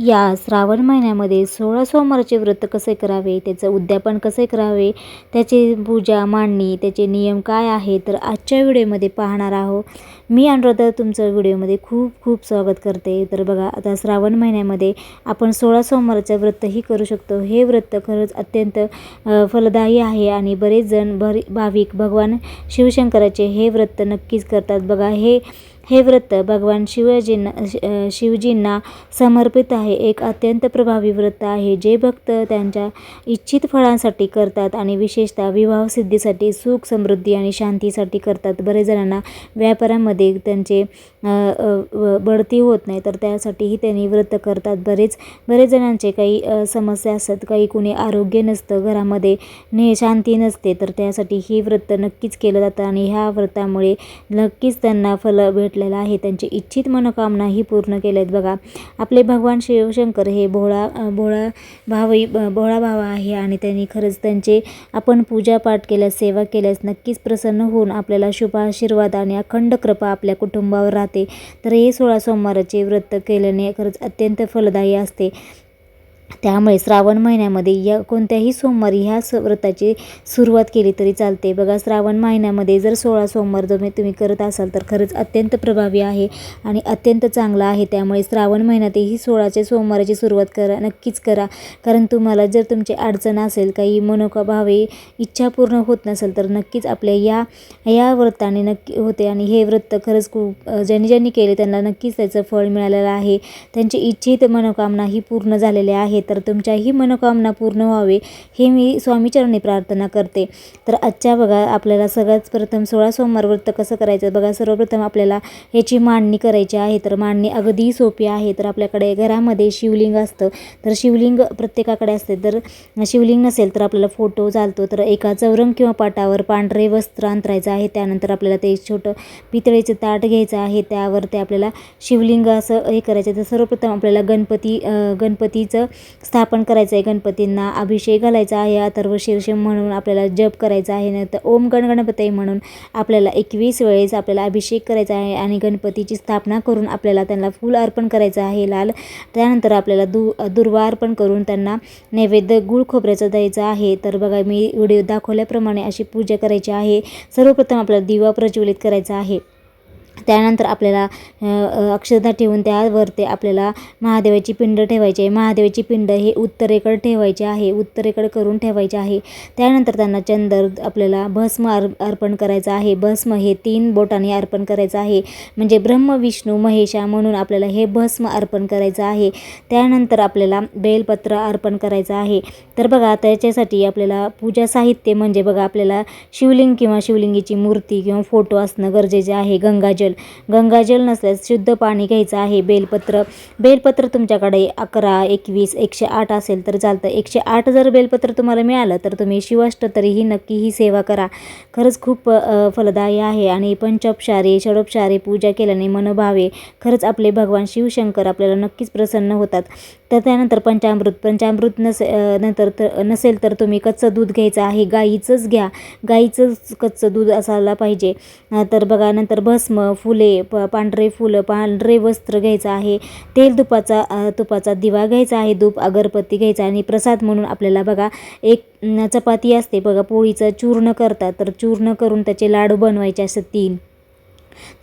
या श्रावण महिन्यामध्ये सोळा सोमवारचे व्रत कसे करावे त्याचं उद्यापन कसे करावे त्याची पूजा मांडणी त्याचे नियम काय आहे तर आजच्या व्हिडिओमध्ये पाहणार आहोत. मी अनुराधा तुमचं व्हिडिओमध्ये खूप खूप स्वागत करते. तर बघा आता श्रावण महिन्यामध्ये आपण सोळा सोमवारचं व्रतही करू शकतो. हे व्रत खरंच अत्यंत फलदायी आहे आणि बरेच जण भर भाविक भगवान शिवशंकराचे हे व्रत नक्कीच करतात. बघा हे हे व्रत भगवान शिवजींना शि- शिवजींना समर्पित आहे. एक अत्यंत प्रभावी व्रत आहे. जे भक्त त्यांच्या इच्छित फळांसाठी करतात आणि विशेषतः विवाहसिद्धीसाठी सुख समृद्धी आणि शांतीसाठी करतात. बरेच जणांना व्यापारामध्ये त्यांचे बढती होत नाही तर त्यासाठीही त्यांनी व्रत करतात. बरेच बरेच जणांचे काही समस्या असतात. काही कुणी आरोग्य नसतं घरामध्ये ने शांती नसते तर त्यासाठी ही व्रत नक्कीच केलं जातं आणि ह्या व्रतामुळे नक्कीच त्यांना फल भेटलेलं आहे त्यांची इच्छित मनोकामनाही पूर्ण केल्या आहेत बघा. आपले भगवान शिवशंकर हे भोळा भोळा भावई भोळा भावा आहे आणि त्यांनी खरंच त्यांचे आपण पूजापाठ केल्यास सेवा केल्यास नक्कीच प्रसन्न होऊन आपल्याला शुभ आशीर्वाद आणि अखंड कृपा आपल्या कुटुंबावर राहते. तर हे सोळा सोमवाराचे व्रत केल्याने खरंच अत्यंत फलदायी असते. त्यामुळे श्रावण महिन्यामध्ये या कोणत्याही सोमवारी ह्या स व्रताची सुरुवात केली तरी चालते. बघा श्रावण महिन्यामध्ये जर सोळा सोमवार तुम्ही तुम्ही करत असाल तर खरंच अत्यंत प्रभावी आहे आणि अत्यंत चांगला आहे. त्यामुळे श्रावण महिन्यातही सोळाच्या सोमवाराची सुरुवात करा नक्कीच करा. कारण तुम्हाला जर तुमची अडचण असेल काही मनोकाभावे इच्छा पूर्ण होत नसेल तर नक्कीच आपल्या या या व्रताने नक्की होते. आणि हे व्रत खरंच खूप ज्यांनी ज्यांनी केले त्यांना नक्कीच त्याचं फळ मिळालेलं आहे. त्यांची इच्छित मनोकामना ही पूर्ण झालेल्या आहे तर तुमच्याही मनोकामना पूर्ण व्हावे हे मी स्वामीचरणी प्रार्थना करते. तर आजच्या बघा आपल्याला सगळ्यात प्रथम सोळा सोमवार व्रत कसं करायचं? बघा सर्वप्रथम आपल्याला याची मांडणी करायची आहे. तर मांडणी अगदी सोपी आहे. तर आपल्याकडे घरामध्ये शिवलिंग असतं. तर शिवलिंग प्रत्येकाकडे असते. तर शिवलिंग नसेल तर आपल्याला फोटो चालतो. तर एका चौरंग किंवा पाटावर पांढरे वस्त्र अंतरायचं आहे. त्यानंतर आपल्याला ते छोटं पितळेचं ताट घ्यायचं आहे. त्यावर ते आपल्याला शिवलिंग असं हे करायचं. तर सर्वप्रथम आपल्याला गणपती गणपतीचं स्थापन करायचं आहे. गणपतींना अभिषेक घालायचा आहे. अथर्व शीर्ष म्हणून आपल्याला जप करायचा आहे. नंतर ओम गण गणपती म्हणून आपल्याला एकवीस वेळेस आपल्याला अभिषेक करायचा आहे आणि गणपतीची स्थापना करून आपल्याला त्यांना फूल अर्पण करायचं आहे. लाल. त्यानंतर आपल्याला दु दुर्वा अर्पण करून त्यांना नैवेद्य गुळ खोबऱ्याचं द्यायचं आहे. तर बघा मी व्हिडिओ दाखवल्याप्रमाणे अशी पूजा करायची आहे. सर्वप्रथम आपल्याला दिवा प्रज्वलित करायचा आहे. त्यानंतर आपल्याला अक्षरधा अक्षता ठेवून त्यावरती आपल्याला महादेवाची पिंड ठेवायची आहे. महादेवाची पिंड हे उत्तरेकडे ठेवायचे आहे. उत्तरेकडे करून ठेवायचे आहे. त्यानंतर त्यांना चंदर आपल्याला भस्म अर् अर्पण करायचं आहे. भस्म हे तीन बोटाने अर्पण करायचं आहे. म्हणजे ब्रह्म विष्णू महेशा म्हणून आपल्याला हे भस्म अर्पण करायचं आहे. त्यानंतर आपल्याला बेलपत्र अर्पण करायचं आहे. तर बघा त्याच्यासाठी आपल्याला पूजा साहित्य म्हणजे बघा आपल्याला शिवलिंग किंवा शिवलिंगीची मूर्ती किंवा फोटो असणं गरजेचे आहे. गंगाजल गंगाजल नसल्यास शुद्ध पाणी घ्यायचं आहे. बेलपत्र. बेलपत्र तुमच्याकडे अकरा एकवीस एकशे आठ असेल तर चालतं. एकशे आठ जर बेलपत्र तुम्हाला मिळालं तर तुम्ही शिवाष्ट तरीही नक्की ही सेवा करा. खरंच खूप फलदायी आहे आणि पंचोपचारे षडोपचारे पूजा केल्याने मनोभावे खरंच आपले भगवान शिवशंकर आपल्याला नक्कीच प्रसन्न होतात. तर त्यानंतर पंचामृत. पंचामृत नसे नंतर तर नसेल तर तुम्ही कच्चं दूध घ्यायचं आहे. गाईचंच घ्या. गाईचंच कच्चं दूध असायला पाहिजे. तर बघा नंतर भस्म फुले प पांढरे फुलं पांढरे वस्त्र घ्यायचं आहे. तेल तुपाचा तुपाचा दिवा घ्यायचा आहे. धूप अगरबत्ती घ्यायचा आणि प्रसाद म्हणून आपल्याला बघा एक चपाती असते बघा पोळीचं चूर्ण करतात. तर चूर्ण करून त्याचे लाडू बनवायचे असतात तीन.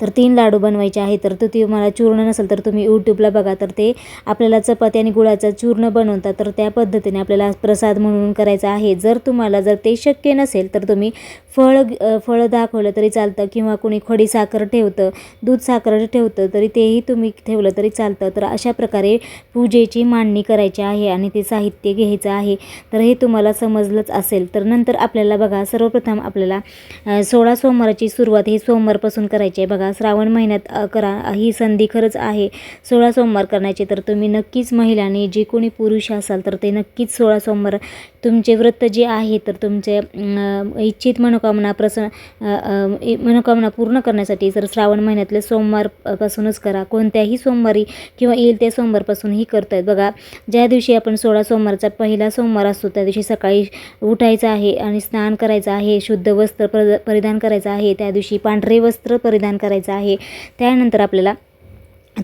तर तीन लाडू बनवायचे आहे तर तो तुम्हाला चूर्ण नसेल तर तुम्ही यूट्यूबला बघा. तर ते आपल्याला चपाती आणि गुळाचं चूर्ण बनवतात. तर त्या पद्धतीने आपल्याला प्रसाद म्हणून करायचा आहे. जर तुम्हाला जर ते शक्य नसेल तर तुम्ही फळ फळ फळं दाखवलं तरी चालतं किंवा कोणी खडी साखर ठेवतं दूध साखर ठेवतं तरी तेही तुम्ही ठेवलं तरी चालतं. तर अशा प्रकारे पूजेची मांडणी करायची आहे आणि ते साहित्य घ्यायचं आहे. तर हे तुम्हाला समजलंच असेल. तर नंतर आपल्याला बघा सर्वप्रथम आपल्याला सोळा सोमवाराची सुरुवात ही सोमवारपासून करायची आहे. बघा श्रावण महिन्यात करा. ही संधी खरंच आहे. सोळा सोमवार करण्याची. तर तुम्ही नक्कीच महिलांनी जे कोणी पुरुष असाल तर ते नक्कीच सोळा सोमवार तुमचे व्रत जे आहे तर तुमचे इच्छित मनोकामना प्रसन्न मनोकामना पूर्ण करण्यासाठी जर श्रावण महिन्यातले सोमवारपासूनच करा. कोणत्याही सोमवारी किंवा येईल त्या सोमवारपासूनही करतायत. बघा ज्या दिवशी आपण सोळा सोमवारचा पहिला सोमवार असतो त्या दिवशी सकाळी उठायचं आहे आणि स्नान करायचं आहे शुद्ध वस्त्र परिधान करायचं आहे त्या दिवशी पांढरे वस्त्र परिधान करायचं आहे. त्यानंतर आपल्याला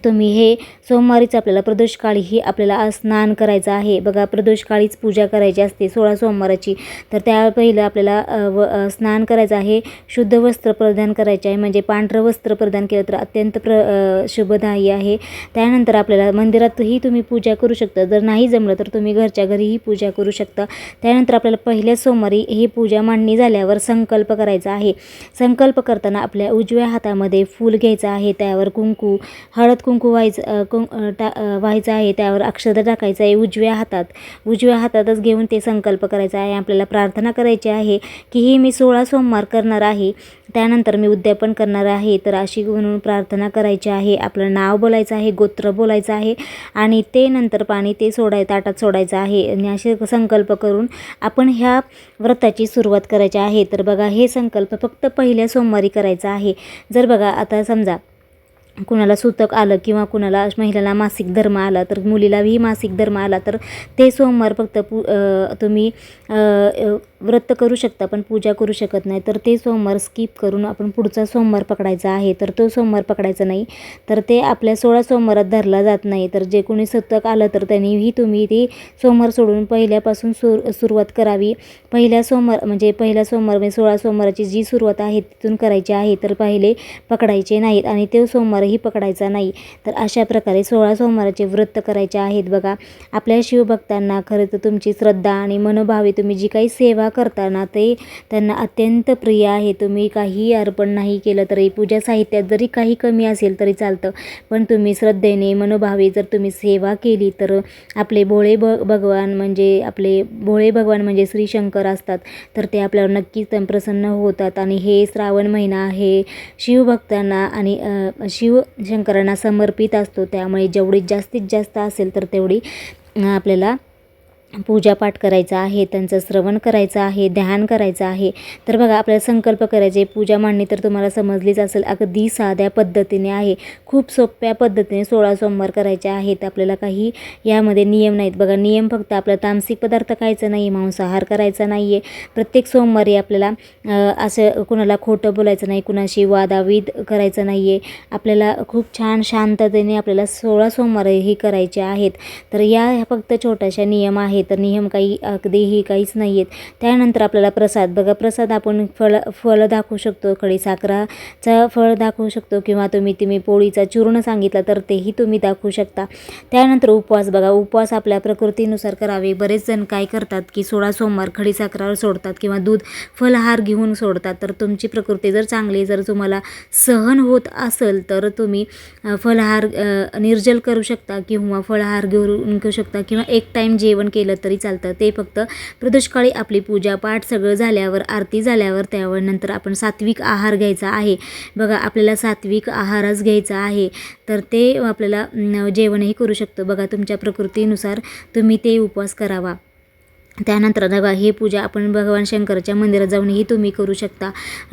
तुम्ही हे सोमवारीच आपल्याला प्रदोषकाळीही आपल्याला स्नान करायचं आहे. बघा प्रदोषकाळीच पूजा करायची असते सोळा सोमवाराची. तर त्या पहिलं आपल्याला व स्नान करायचं आहे. शुद्ध वस्त्र प्रदान करायचे आहे. म्हणजे पांढरं वस्त्र प्रदान केलं तर अत्यंत प्र शुभदायी आहे. त्यानंतर आपल्याला मंदिरातही तुम्ही पूजा करू शकता. जर नाही जमलं तर तुम्ही घरच्या घरीही पूजा करू शकता. त्यानंतर आपल्याला पहिल्या सोमवारी ही पूजा मांडणी झाल्यावर संकल्प करायचा आहे. संकल्प करताना आपल्या उजव्या हातामध्ये फूल घ्यायचं आहे. त्यावर कुंकू हळद कुंकू व्हायचं कुं टा व्हायचं आहे त्यावर अक्षता टाकायचं आहे उजव्या हातात. उजव्या हातातच घेऊन ते संकल्प करायचा आहे. आपल्याला प्रार्थना करायची आहे की ही मी सोळा सोमवार करणार आहे. त्यानंतर मी उद्यापन करणार आहे. तर अशी म्हणून प्रार्थना करायची आहे. आपलं नाव बोलायचं आहे गोत्र बोलायचं आहे आणि ते नंतर पाणी ते सोडाय ताटात सोडायचं आहे. आणि असे संकल्प करून आपण ह्या व्रताची सुरुवात करायची आहे. तर बघा हे संकल्प फक्त पहिल्या सोमवारी करायचा आहे. जर बघा आता समजा कुणाला सुतक आलं किंवा कुणाला महिलाला मासिक धर्म आला तर मुलीलाही मासिक धर्म आला तर ते सोमवार फक्त पु तुम्ही व्रत करू शकता पण पूजा करू शकत नाही. तर ते सोमवार स्किप करून आपण पुढचा सोमवार पकडायचा आहे. तर तो सोमवार पकडायचा नाही. तर ते आपल्या सोळा सोमवारात धरला जात नाही. तर जे कोणी सतक आलं तर त्यांनीही तुम्ही ती सोमवार सोडून पहिल्यापासून सुर सुरुवात करावी. पहिल्या सोमवार म्हणजे पहिल्या सोमवार म्हणजे सोळा सोमवाराची जी सुरुवात आहे तिथून करायची आहे तर पहिले पकडायचे नाहीत आणि ते सोमवारही पकडायचा नाही. तर अशा प्रकारे सोळा सोमवाराचे व्रत करायचे आहेत बघा. आपल्या शिवभक्तांना खरं तर तुमची श्रद्धा आणि मनोभावे तुम्ही जी काही सेवा करताना ते त्यांना अत्यंत प्रिय आहे. तुम्ही काही अर्पण नाही केलं तरी पूजा साहित्यात जरी काही कमी असेल तरी चालतं. पण तुम्ही श्रद्धेने मनोभावे जर तुम्ही सेवा केली तर आपले भोळे ब भगवान म्हणजे आपले भोळे भगवान म्हणजे श्री शंकर असतात. तर ते आपल्यावर नक्कीच प्रसन्न होतात. आणि हे श्रावण महिना हे शिवभक्तांना आणि शिव शंकरांना समर्पित असतो. त्यामुळे जेवढी जास्तीत जास्त असेल तर तेवढी आपल्याला पूजापाठ करायचा आहे त्यांचं श्रवण करायचं आहे ध्यान करायचं आहे. तर बघा आपल्याला संकल्प करायचे पूजा मांडणी तर तुम्हाला समजलीच असेल अगदी साध्या पद्धतीने आहे. खूप सोप्या पद्धतीने सोळा सोमवार करायचे आहेत. आपल्याला काही यामध्ये नियम नाहीत. बघा नियम फक्त आपला तामसिक पदार्थ खायचं नाही मांसाहार करायचा नाही आहे प्रत्येक सोमवारी आपल्याला असं कुणाला खोटं बोलायचं नाही कुणाशी वादाविद करायचं नाही आहे आपल्याला खूप छान शांततेने आपल्याला सोळा सोमवारही करायचे आहेत. तर या फक्त छोट्याशा नियम आहेत. तर नियम काही अगदीही काहीच नाही आहेत त्यानंतर आपल्याला प्रसाद. बघा प्रसाद आपण फळ फळं दाखवू शकतो खडी साखराचा फळ दाखवू शकतो किंवा तुम्ही तुम्ही पोळीचा चूर्ण सांगितला तर तेही तुम्ही दाखवू शकता. त्यानंतर उपवास. बघा उपवास आपल्या प्रकृतीनुसार करावे. बरेच जण काय करतात की सोळा सोमवार खडी साखरावर सोडतात किंवा दूध फलहार घेऊन सोडतात. तर तुमची प्रकृती जर चांगली जर तुम्हाला सहन होत असेल तर तुम्ही फलहार निर्जल करू शकता किंवा फळहार घेऊन घेऊ शकता किंवा एक टाईम जेवण केलं तरी चालतं. ते फक्त प्रदोषकाळी आपली पूजा पाठ सगळं झाल्यावर आरती झाल्यावर त्यावर नंतर आपण सात्विक आहार घ्यायचा आहे. बघा आपल्याला सात्विक आहारच घ्यायचा आहे. तर ते आपल्याला जेवणही करू शकतो. बघा तुमच्या प्रकृतीनुसार तुम्ही ते उपवास करावा. त्यानंतर बघा हे पूजा आपण भगवान शंकराच्या मंदिरात जाऊनही तुम्ही करू शकता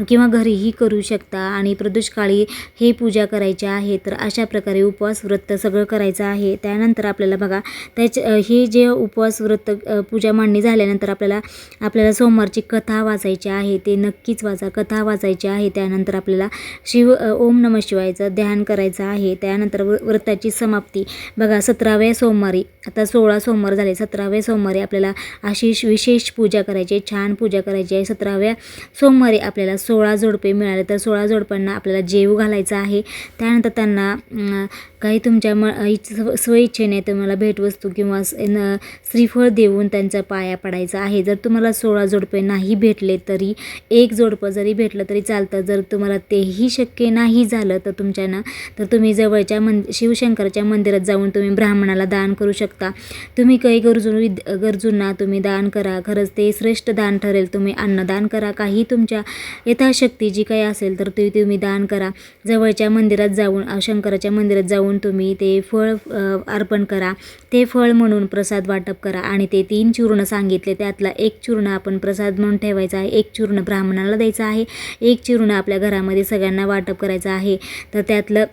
किंवा घरीही करू शकता. आणि प्रदोषकाळी हे पूजा करायची आहे तर अशा प्रकारे उपवास व्रत सगळं करायचं आहे. त्यानंतर आपल्याला बघा त्याचे हे जे उपवास व्रत पूजा मांडणी झाल्यानंतर आपल्याला आपल्याला सोमवारची कथा वाचायची आहे. ते नक्कीच वाचा. कथा वाचायची आहे. त्यानंतर आपल्याला शिव ओम नम शिवायचं ध्यान करायचं आहे. त्यानंतर व्रताची समाप्ती. बघा सतराव्या सोमवारी आता सोळा सोमवार झाले. सतराव्या सोमवारी आपल्याला अशी विशेष पूजा करायची आहे छान पूजा करायची आहे. सतराव्या सोमवारी आपल्याला सोळा जोडपे मिळाले. तर सोळा जोडप्यांना आपल्याला जेव घालायचा आहे. त्यानंतर त्यांना काही तुमच्या म स्वइच्छेने तुम्हाला भेटवस्तू किंवा स- न श्रीफळ देऊन त्यांचा पाया पडायचा आहे. जर तुम्हाला सोळा जोडपे नाही भेटले तरी एक जोडपं जरी भेटलं तरी चालतं. जर तुम्हाला तेही शक्य नाही झालं तर तुमच्यानं तर तुम्ही जवळच्या मन शिवशंकरच्या मंदिरात जाऊन तुम्ही ब्राह्मणाला दान करू शकता. तुम्ही काही गरजू विद गरजूंना तुम्ही दान करा. खरंच ते श्रेष्ठ दान ठरेल. तुम्ही अन्नदान करा. काही तुमच्या यथाशक्ती जी काही असेल तर ती तुम्ही दान करा. जवळच्या मंदिरात जाऊन शंकराच्या मंदिरात जाऊन तुम्ही ते फळ अर्पण करा. ते फळ म्हणून प्रसाद वाटप करा. आणि ते तीन चूर्ण सांगितले. त्यातला एक चूर्ण आपण प्रसाद म्हणून ठेवायचा आहे. एक चूर्ण ब्राह्मणाला द्यायचं आहे. एक चूर्ण आपल्या घरामध्ये सगळ्यांना वाटप करायचं आहे. तर त्यातलं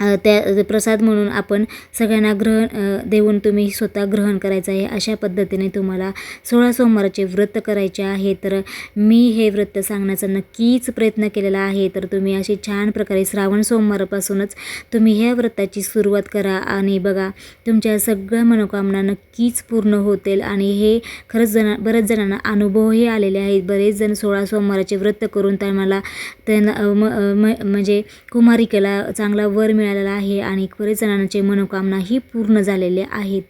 त्या प्रसाद म्हणून आपण सगळ्यांना ग्रहण देऊन तुम्ही स्वतः ग्रहण करायचं आहे अशा पद्धतीने तुम्हाला सोळा सोमवाराचे व्रत करायचे आहे. तर मी हे व्रत सांगण्याचा नक्कीच प्रयत्न केलेला आहे. तर तुम्ही असे छान प्रकारे श्रावण सोमवारापासूनच तुम्ही ह्या व्रताची सुरुवात करा आणि बघा तुमच्या सगळ्या मनोकामना नक्कीच पूर्ण होतील आणि हे खरंच जण बऱ्याच जणांना अनुभवही आलेले आहेत. बरेच जण सोळा सोमवाराचे व्रत करून त्यांना त्यांना म- म्हणजे कुमारिकेला चांगला वर मिळालेला आहे आणि बरेच जणांचे मनोकामनाही पूर्ण झालेले आहेत.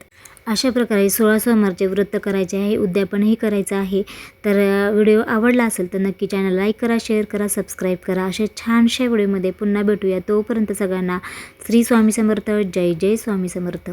अशा प्रकारे सोळा सोमवारचे व्रत करायचे आहे उद्यापनही करायचं आहे. तर व्हिडिओ आवडला असेल तर नक्की चॅनल लाईक करा शेअर करा सबस्क्राईब करा. अशा छानशा व्हिडिओमध्ये पुन्हा भेटूया. तोपर्यंत सगळ्यांना श्री स्वामी समर्थ जय जय स्वामी समर्थ.